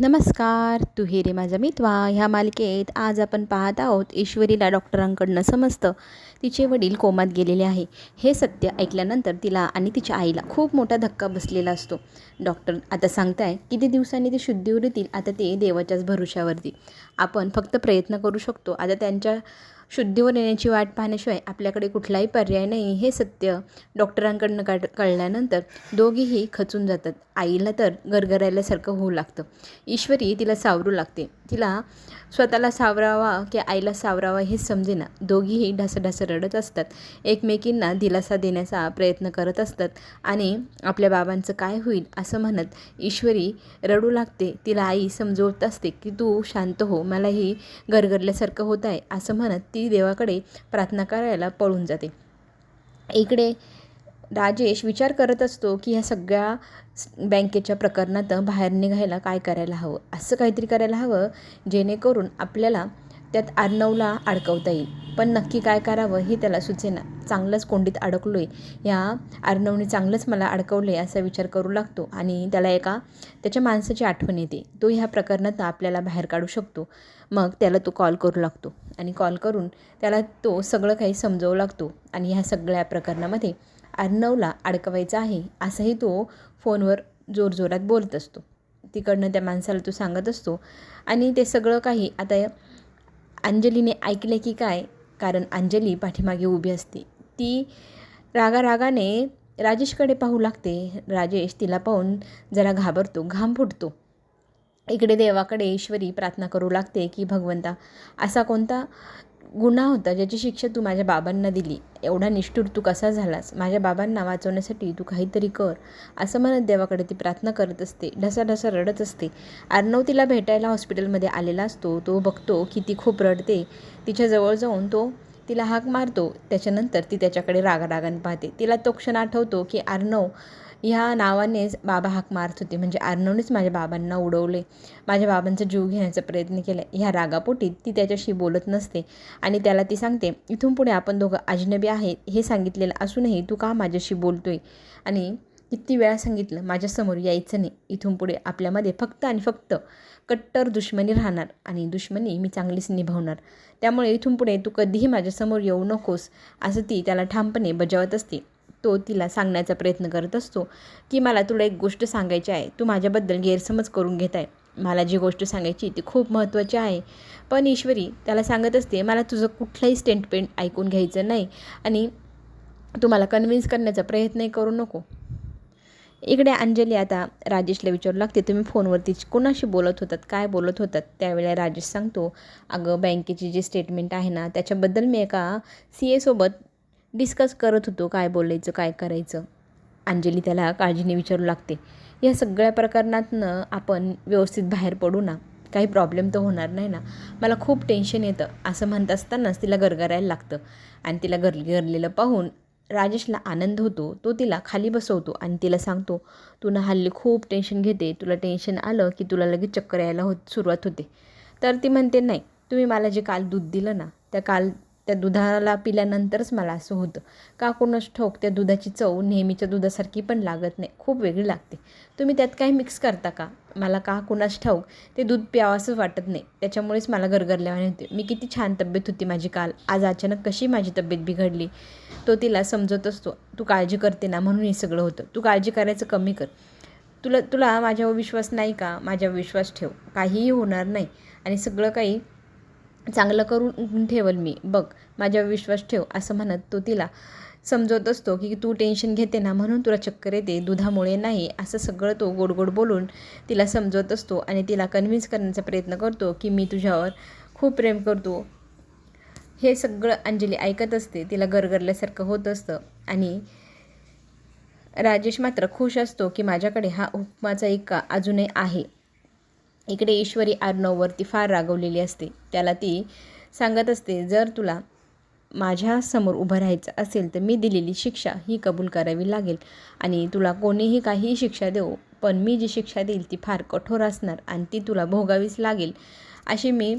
नमस्कार तू हे रे माझा मितवा. ह्या मालिकेत आज आपण पाहत आहोत ईश्वरीला डॉक्टरांकडनं समजतं तिचे वडील कोमात गेलेले आहे. हे सत्य ऐकल्यानंतर तिला आणि तिच्या आईला खूप मोठा धक्का बसलेला असतो. डॉक्टर आता सांगताय किती दिवसांनी ते शुद्धीवर येतील आता ते देवाच्याच भरोशावरती आपण फक्त प्रयत्न करू शकतो. आता त्यांच्या शुद्धीवर येण्याची वाट पाहण्याशिवाय आपल्याकडे कुठलाही पर्याय नाही हे सत्य डॉक्टरांकडनं कळ कळल्यानंतर दोघीही खचून जातात. आईला तर गरगरायल्यासारखं होऊ लागतं. ईश्वरी तिला सावरू लागते. तिला स्वतःला सावरावा की आईला सावरावा हे समजेना. दोघीही ढासढास रडत असतात. एकमेकींना दिलासा देण्याचा प्रयत्न करत असतात आणि आपल्या बाबांचं काय होईल असं म्हणत ईश्वरी रडू लागते. तिला आई समजवत असते की तू शांत हो मलाही गरगरल्यासारखं होत आहे असं म्हणत ती देवाकडे प्रार्थना करायला पळून जाते. इकडे राजेश विचार करत असतो की ह्या सगळ्या बँकेच्या प्रकरणात बाहेर निघायला काय करायला हवं? असं काहीतरी करायला हवं जेणेकरून आपल्याला त्यात अर्णवला अडकवता येईल. पण नक्की काय करावं हे त्याला सुचेना. चांगलंच कोंडीत अडकलो आहे या अर्णवने चांगलंच मला अडकवलं आहे असा विचार करू लागतो आणि त्याला एका त्याच्या माणसाची आठवण येते. तो ह्या प्रकरणात आपल्याला बाहेर काढू शकतो. मग त्याला तो कॉल करू लागतो आणि कॉल करून त्याला तो सगळं काही समजवू लागतो आणि ह्या सगळ्या प्रकरणामध्ये अर्णवला अडकवायचा आहे असंही तो फोनवर जोरजोरात बोलत असतो. तिकडनं त्या माणसाला तो सांगत असतो. आणि ते सगळं काही आता अंजलीने ऐकले की काय? कारण अंजली पाठीमागे उभी असते. ती रागारागाने राजेशकडे पाहू लागते. राजेश तिला पाहून जरा घाबरतो घाम फुटतो. इकडे देवाकडे ईश्वरी प्रार्थना करू लागते की भगवंता असा कोणता गुन्हा होता ज्याची शिक्षा तू माझ्या बाबांना दिली. एवढा निष्ठूर तू कसा झालास? माझ्या बाबांना वाचवण्यासाठी तू काहीतरी कर असं म्हणत देवाकडे ती प्रार्थना करत असते. ढसाढसा रडत असते. अर्णव तिला भेटायला हॉस्पिटलमध्ये आलेला असतो. तो बघतो की ती खूप रडते. तिच्याजवळ जाऊन तो तिला हाक मारतो. त्याच्यानंतर ती त्याच्याकडे रागारागाने पाहते. तिला तो क्षण आठवतो की अर्णव ह्या नावानेच बाबा हाक मारत होते. म्हणजे अर्णवनेच माझ्या बाबांना उडवले. माझ्या बाबांचा जीव घेण्याचा प्रयत्न केला. ह्या रागापोटीत ती त्याच्याशी बोलत नसते. आणि त्याला ती सांगते इथून पुढे आपण दोघं अजनबी आहेत हे सांगितलेलं असूनही तू का माझ्याशी बोलतोय? आणि किती वेळा सांगितलं माझ्यासमोर यायचं नाही. इथून पुढे आपल्यामध्ये फक्त आणि फक्त कट्टर दुश्मनी राहणार आणि दुश्मनी मी चांगलीच निभावणार. त्यामुळे इथून पुढे तू कधीही माझ्यासमोर येऊ नकोस असं ती त्याला ठामपणे बजावत असते. तो तिला सांगण्याचा प्रयत्न करत असतो की मला तुला एक गोष्ट सांगायची आहे. तू माझ्याबद्दल गैरसमज करून घेत आहे. मला जी गोष्ट सांगायची ती खूप महत्त्वाची आहे. पण ईश्वरी त्याला सांगत असते मला तुझं कुठलाही स्टेटमेंट ऐकून घ्यायचं नाही आणि तू मला कन्व्हिन्स करण्याचा प्रयत्नही करू नको. इकडे अंजली आता राजेशला विचारू लागते तुम्ही फोनवरती कोणाशी बोलत होतात? काय बोलत होतात? त्यावेळेला राजेश सांगतो अगं बँकेची जी स्टेटमेंट आहे ना त्याच्याबद्दल मी एका सी एसोबत डिस्कस करत होतो काय बोलायचं काय करायचं. अंजली त्याला काळजीने विचारू लागते. या सगळ्या प्रकरणातनं आपण व्यवस्थित बाहेर पडू ना. काही प्रॉब्लेम तर होणार नाही ना. मला खूप टेन्शन येतं. असं म्हणत असतानाच तिला गरगरायला लागतं. आणि तिला गर गरलेलं पाहून राजेशला आनंद होतो. तो तिला खाली बसवतो आणि तिला सांगतो तू ना हल्ली खूप टेन्शन घेते. तुला टेन्शन आलं की तुला लगेच चक्कर यायला होत सुरुवात होते. तर ती म्हणते नाही. तुम्ही मला जे काल दूध दिलं ना त्या काल त्या दुधाला पिल्यानंतरच मला असं होतं. का कोणच ठोक त्या दुधाची चव नेहमीच्या दुधासारखी पण लागत नाही. खूप वेगळी लागते. तुम्ही त्यात काही मिक्स करता का? मला का कुणास ठाऊक ते दूध प्यावंसं वाटत नाही. त्याच्यामुळेच मला गरगरल्यावाने होते. मी किती छान तब्येत होती माझी काल. आज अचानक कशी माझी तब्येत बिघडली? तो तिला समजत असतो तू काळजी करते ना? म्हणून हे सगळं होतं. तू काळजी करायचं कमी कर. तुला तुला माझ्यावर विश्वास नाही का? माझ्यावर विश्वास ठेव. काहीही होणार नाही. आणि सगळं काही चांगलं करून ठेवल मी. बघ माझ्यावर विश्वास ठेव असं म्हणत तो तिला समजवत असतो की तू टेन्शन घेते ना म्हणून तुला चक्कर येते दुधामुळे नाही असं सगळं तो गोड गोड बोलून तिला समजवत असतो आणि तिला कन्व्हिन्स करण्याचा प्रयत्न करतो की मी तुझ्यावर खूप प्रेम करतो. हे सगळं अंजली ऐकत असते तिला गरगरल्यासारखं होत असतं आणि राजेश मात्र खुश असतो की माझ्याकडे हा उपमाचा एक अजूनही आहे. इकडे ईश्वरी आर्नववरती फार रागवलेली असते. त्याला ती सांगत असते जर तुला माझ्यासमोर उभं राहायचं असेल तर मी दिलेली शिक्षा ही कबूल करावी लागेल आणि तुला कोणीही काहीही शिक्षा देऊ पण मी जी शिक्षा देईल ती फार कठोर असणार आणि ती तुला भोगावीच लागेल. अशी मी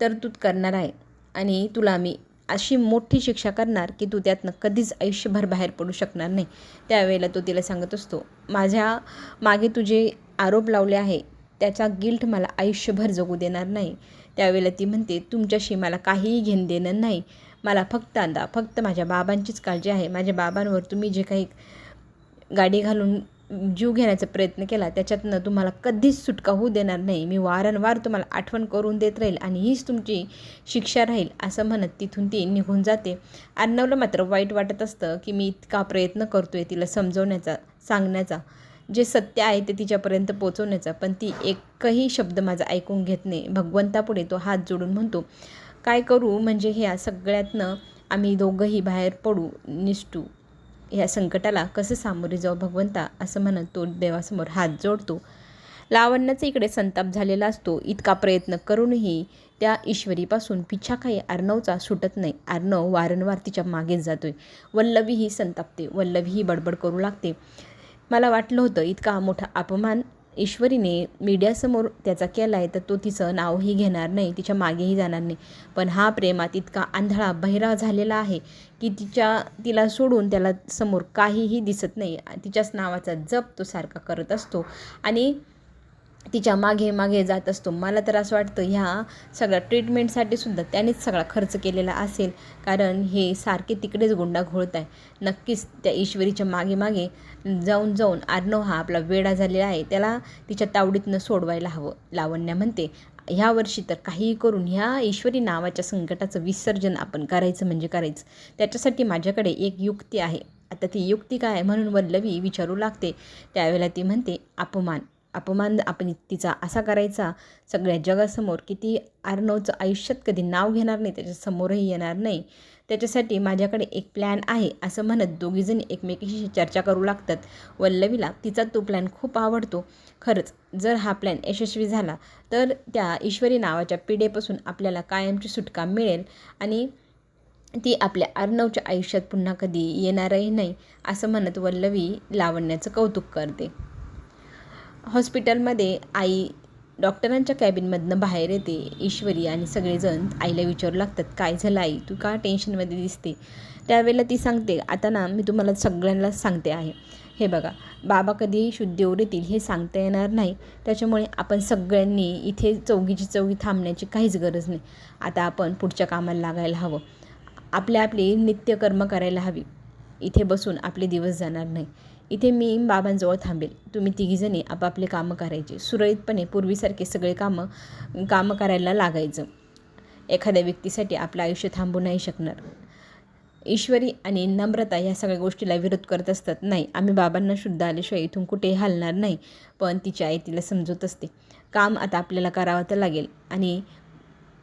तरतूद करणार आहे आणि तुला मी अशी मोठी शिक्षा करणार की तू त्यातनं कधीच आयुष्यभर बाहेर पडू शकणार नाही. त्यावेळेला तो तिला सांगत असतो माझ्या मागे तुझे आरोप लावले आहे त्याचा गिल्ट मला आयुष्यभर जगू देणार नाही. त्यावेळेला ती म्हणते तुमच्याशी मला काहीही घेणं देणं नाही. मला फक्त अंदा फक्त माझ्या बाबांचीच काळजी आहे. माझ्या बाबांवर तुम्ही जे काही गाडी घालून जीव घेण्याचा प्रयत्न केला त्याच्यातनं तुम्हाला कधीच सुटका होऊ देणार नाही. मी वारंवार तुम्हाला आठवण करून देत राहील आणि हीच तुमची शिक्षा राहील असं म्हणत तिथून ती निघून जाते. अर्णवला मात्र वाईट वाटत असतं की मी इतका प्रयत्न करतो आहे तिला समजवण्याचा सांगण्याचा. जे सत्य आहे ते तिच्यापर्यंत पोचवण्याचा पण ती एकही शब्द माझा ऐकून घेत नाही. भगवंतापुढे तो हात जोडून म्हणतो काय करू? म्हणजे ह्या सगळ्यातनं आम्ही दोघंही बाहेर पडू निष्ठू. ह्या संकटाला कसं सामोरे जाऊ भगवंता? असं म्हणत तो देवासमोर हात जोडतो. लावण्याचा इकडे संताप झालेला असतो. इतका प्रयत्न करूनही त्या ईश्वरीपासून पिछा काही अर्णवचा सुटत नाही. अर्णव वारंवार तिच्या मागेच जातोय. वल्लवी ही संतापते. वल्लवी ही बडबड करू लागते. मला वाटलं होतं इतका मोठा अपमान ईश्वरीने मीडियासमोर त्याचा केला आहे तर तो तिचं नावही घेणार नाही तिच्या मागेही जाणार नाही. पण हा प्रेमात इतका आंधळा बहिरा झालेला आहे की तिच्या तिला सोडून त्याला समोर काहीही दिसत नाही. तिच्याच नावाचा जप तो सारखा करत असतो. आणि तिच्यामागे मागे जात असतो. मला तर असं वाटतं ह्या सगळ्या ट्रीटमेंटसाठी सुद्धा त्यानेच सगळा खर्च केलेला असेल. कारण हे सारखे तिकडेच गुंडा घोळत आहे. नक्कीच त्या ईश्वरीच्या मागे मागे जाऊन जाऊन आर्णव हा आपला वेडा झालेला आहे. त्याला तिच्या तावडीतनं सोडवायला हवं. लावण्या म्हणते ह्या वर्षी तर काहीही करून ह्या ईश्वरी नावाच्या संकटाचं विसर्जन आपण करायचं म्हणजे करायचं. त्याच्यासाठी माझ्याकडे एक युक्ती आहे. आता ती युक्ती काय म्हणून वल्लवी विचारू लागते. त्यावेळेला ती म्हणते अपमान. अपमान आपण तिचा असा करायचा सगळ्या जगासमोर की ती आर्नवचं आयुष्यात कधी नाव घेणार नाही त्याच्यासमोरही येणार नाही. त्याच्यासाठी माझ्याकडे एक प्लॅन आहे असं म्हणत दोघीजणी एकमेकीशी चर्चा करू लागतात. वल्लवीला तिचा तो प्लॅन खूप आवडतो. खरंच जर हा प्लॅन यशस्वी झाला तर त्या ईश्वरी नावाच्या पिढेपासून आपल्याला कायमची सुटका मिळेल आणि ती आपल्या अर्णवच्या आयुष्यात पुन्हा कधी येणारही नाही असं म्हणत वल्लवी लावण्याचं कौतुक करते. हॉस्पिटलमध्ये आई डॉक्टरांच्या कॅबिनमधनं बाहेर येते ईश्वरी आणि सगळेजण आईला विचारू लागतात काय झालं आई? तू का टेन्शनमध्ये दिसते? त्यावेळेला ती सांगते आता ना मी तुम्हाला सगळ्यांनाच सांगते आहे. हे बघा बाबा कधीही शुद्धीवर येतील हे सांगता येणार नाही. त्याच्यामुळे आपण सगळ्यांनी इथे चौघीची चौघी थांबण्याची काहीच गरज नाही. आता आपण पुढच्या कामाला लागायला हवं. आपल्या आपली नित्यकर्म करायला हवी. इथे बसून आपले दिवस जाणार नाही. इथे मी बाबांजवळ थांबेल. तुम्ही तिघीजणी आपापले कामं करायचे. सुरळीतपणे पूर्वीसारखे सगळे कामं कामं करायला लागायचं. एखाद्या व्यक्तीसाठी आपलं आयुष्य थांबू नाही शकणार. ईश्वरी आणि नम्रता या सगळ्या गोष्टीला विरोध करत असतात. नाही आम्ही बाबांना शुद्ध आल्याशिवाय इथून कुठेही हलणार नाही पण तिची आई तिला समजत असते. काम आता आपल्याला करावं तर लागेल. आणि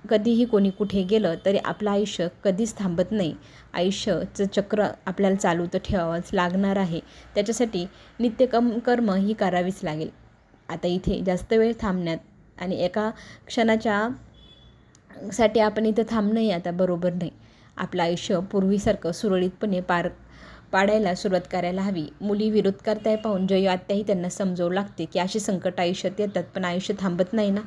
कधीही कोणी कुठे गेलं तरी आपलं आयुष्य कधीच थांबत नाही. आयुष्याचं चक्र आपल्याला चालू तर ठेवावंच लागणार आहे. त्याच्यासाठी नित्यकम कर्म ही करावीच लागेल. आता इथे जास्त वेळ थांबण्यात आणि एका क्षणाच्या साठी आपण इथं थांबणंही आता बरोबर नाही. आपलं आयुष्य पूर्वीसारखं सुरळीतपणे पार पाडायला सुरुवात करायला हवी. मुली विरोध करताय पाहून जय आत्याही त्यांना समजवू लागते की अशी संकट आयुष्यात येतात पण आयुष्य थांबत नाही ना?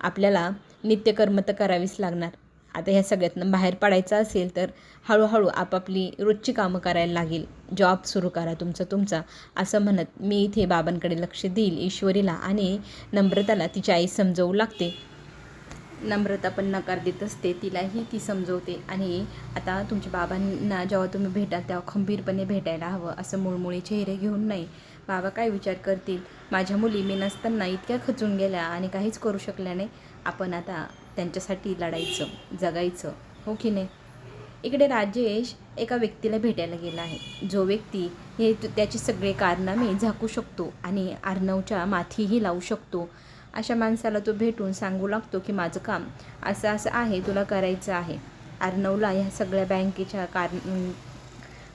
आपल्याला नित्यकर्म तर करावीच लागणार. आता ह्या सगळ्यातनं बाहेर पडायचं असेल तर हळूहळू आपापली रोजची कामं करायला लागेल. जॉब सुरू करा तुमचा तुमचा असं म्हणत मी इथे बाबांकडे लक्ष देईल ईश्वरीला आणि नम्रताला तिची आई समजवू लागते. नम्रता पण नकार देत असते तिलाही ती समजवते. आणि आता तुमच्या बाबांना जेव्हा तुम्ही भेटाल तेव्हा खंबीरपणे भेटायला हवं असं मुळमुळे चेहरे घेऊन नाही. बाबा काय विचार करतील? माझ्या मुली मी नसताना इतक्या खचून गेल्या आणि काहीच करू शकल्या नाही. आपण आता त्यांच्यासाठी लढायचं जगायचं हो की नाही? इकडे राजेश एका व्यक्तीला भेटायला गेला आहे. जो व्यक्ती हे त्याची सगळे कारनामे झाकू शकतो आणि अर्णवच्या माथीही लावू शकतो. अशा माणसाला तो भेटून सांगू लागतो की माझं काम असं असं आहे तुला करायचं आहे. अर्णवला ह्या सगळ्या बँकेच्या कार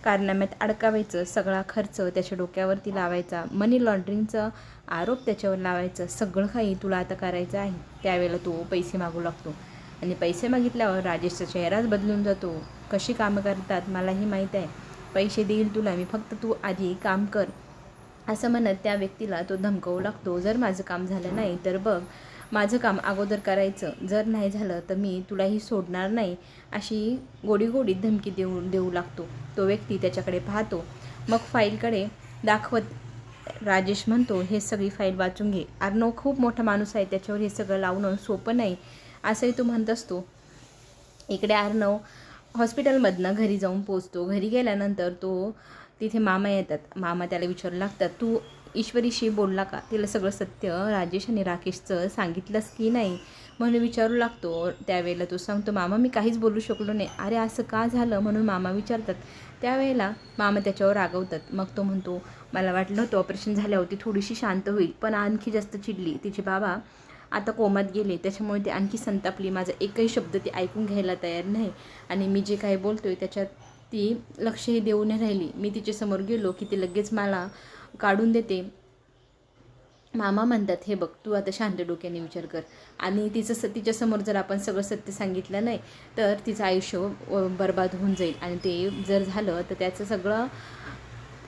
कारनाम्यात अडकावायचं सगळा खर्च त्याच्या डोक्यावरती लावायचा मनी लॉन्ड्रिंगचं आरोप त्याच्यावर लावायचं सगळं काही तुला आता करायचं आहे त्यावेळेला तो पैसे मागू लागतो. आणि पैसे मागितल्यावर राजेशचा चेहराच बदलून जातो. कशी कामं करतात मलाही माहीत आहे. पैसे देईल तुला मी फक्त तू आधी काम कर. असं म्हणत त्या व्यक्तीला तो धमकवू लागतो. जर माझं काम झालं नाही तर बघ माझं काम अगोदर करायचं. जर नाही झालं तर मी तुलाही सोडणार नाही अशी गोडी गोडी धमकी देऊ देऊ लागतो. तो व्यक्ती त्याच्याकडे पाहतो. मग फाईलकडे दाखवत राजेश म्हणतो हे सगळी फाईल वाचून घे. अर्णव खूप मोठा माणूस आहे त्याच्यावर हे सगळं लावणं सोपं नाही असंही तो म्हणत असतो. इकडे अर्णव हॉस्पिटलमधनं घरी जाऊन पोचतो घरी गेल्यानंतर तो तिथे मामा येतात. मामा त्याला विचारू लागतात तू ईश्वरीशी बोलला का? तिला सगळं सत्य राजेश आणि राकेशचं सांगितलंच की नाही? म्हणून विचारू लागतो. त्यावेळेला तो सांगतो मामा मी काहीच बोलू शकलो नाही. अरे असं का झालं? म्हणून मामा विचारतात. त्यावेळेला मामा त्याच्यावर रागवतात. मग तो म्हणतो मला वाटलं होतं ऑपरेशन झाल्यावरती थोडीशी शांत होईल पण आणखी जास्त चिडली. तिचे बाबा आता कोमात गेले. त्याच्यामुळे ते आणखी संतापली. माझा एकही शब्द ती ऐकून घ्यायला तयार नाही. आणि मी जे काही बोलतोय त्याच्यात ती लक्षही देऊ नाही राहिली. मी तिच्यासमोर गेलो की ती लगेच मला काढून देते. मामा म्हणतात हे बघ तू आता शांत डोक्याने विचार कर. आणि तिचं स तिच्यासमोर जर आपण सगळं सत्य सांगितलं नाही तर तिचं आयुष्य बर्बाद होऊन जाईल. आणि ते जर झालं तर त्याचं सगळं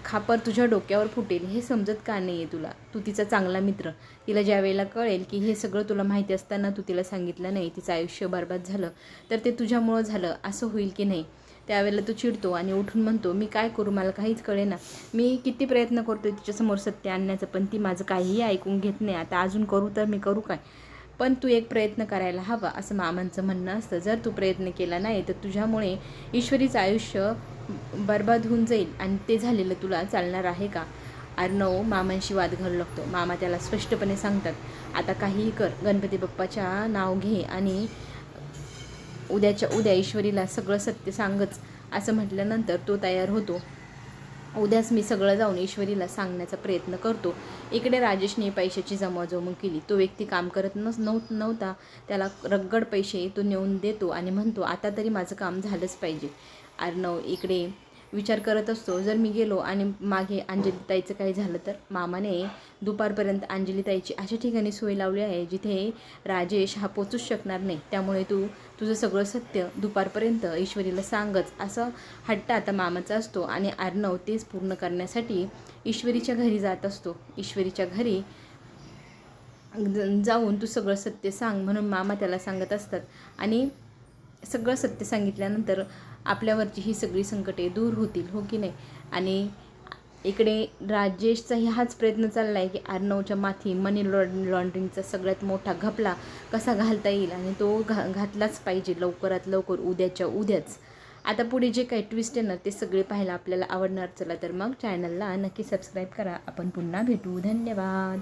खापर तुझ्या डोक्यावर फुटेल. हे समजत का नाही आहे तुला? तू तिचा चांगला मित्र. तिला ज्या वेळेला कळेल की हे सगळं तुला माहिती असताना तू तिला सांगितलं नाही तिचं आयुष्य बर्बाद झालं तर ते तुझ्यामुळं झालं. असं होईल की नाही? त्यावेळेला तो चिडतो आणि उठून म्हणतो मी काय करू? मला काहीच कळेना. मी किती प्रयत्न करतो तिच्यासमोर सत्य आणण्याचं पण ती माझं काहीही ऐकून घेत नाही. आता अजून करू तर मी करू काय? पण तू एक प्रयत्न करायला हवा असं मामांचं म्हणणं असतं. जर तू प्रयत्न केला नाही तर तुझ्यामुळे ईश्वरीचं आयुष्य बर्बाद होऊन जाईल आणि ते झालेलं तुला चालणार आहे का? अर्णव मामांशी वाद घालू लागतो. मामा त्याला स्पष्टपणे सांगतात आता काहीही कर. गणपती बाप्पाच्या नाव घे आणि उद्याच्या उद्या ईश्वरीला सगळं सत्य सांगच असं म्हटल्यानंतर तो तयार होतो. उद्याच मी सगळं जाऊन ईश्वरीला सांगण्याचा प्रयत्न करतो. इकडे राजेशने पैशाची जमवाजमव केली. तो व्यक्ती काम करत नस नव नव्हता. त्याला रगड पैसे तो नेऊन देतो आणि म्हणतो आता तरी माझं काम झालंच पाहिजे. अर्णव इकडे विचार करत असतो. जर मी गेलो आणि मागे अंजलीताईचं काही झालं तर? मामाने दुपारपर्यंत अंजलीताईची अशा ठिकाणी सोय लावली आहे जिथे राजेश हा पोचूच शकणार नाही. त्यामुळे तू तुझं सगळं सत्य दुपारपर्यंत ईश्वरीला सांगच असं हट्ट आता मामाचा असतो आणि अर्णव तेच पूर्ण करण्यासाठी ईश्वरीच्या घरी जात असतो. ईश्वरीच्या घरी जाऊन तू सगळं सत्य सांग म्हणून मामा त्याला सांगत असतात. आणि सगळं सत्य सांगितल्यानंतर आपल्यावरची ही सगळी संकटे दूर होतील हो की नाही? आणि इकडे राजेशचाही हाच प्रयत्न चालला आहे की अर्णवच्या माथी मनी लॉ लॉन्ड्रिंगचा सगळ्यात मोठा घपला कसा घालता येईल आणि तो घा घातलाच पाहिजे लवकरात लवकर उद्याच्या उद्याच. आता पुढे जे काही ट्विस्ट आहे ना ते सगळे पाहायला आपल्याला आवडणार चला तर मग चॅनलला नक्की सबस्क्राईब करा. आपण पुन्हा भेटू. धन्यवाद.